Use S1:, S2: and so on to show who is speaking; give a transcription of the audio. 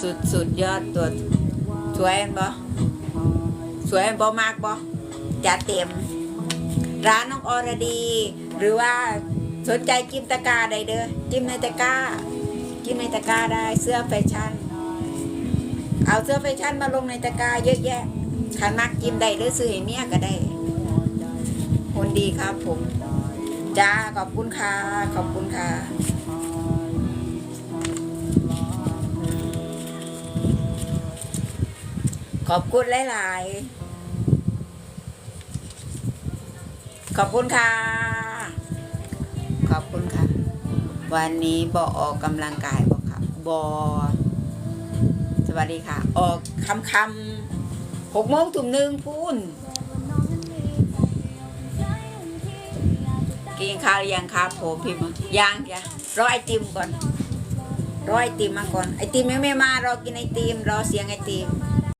S1: สุดสุดยอดตัวสวยบ่สวยอันบ่มากบ่จัดเต็ม ร้านน้องอรดี หรือว่าสนใจกิมตะกาได้เด้อกิมในตะกากิมในตะกาได้เสื้อแฟชั่น เอาเสื้อแฟชั่นมาลงในตะกาเยอะแยะขันมักกิมได้หรือซื้อให้เมียก็ได้คนดีครับผมจ้าขอบคุณค่ะขอบคุณค่ะ ขอบคุณหลาย ๆ ขอบคุณค่ะ ขอบคุณค่ะ วันนี้บอออกกำลังกายบอกค่ะบอสวัสดีค่ะ ออกคำคำหกโมงถุ่มหนึ่งพูนกินข้าวยังครับผมพี่มยังจ้ะรอไอติมก่อนรอไอติมมาก่อนไอติมยังไม่มารอกินไอติมรอเสียงไอติม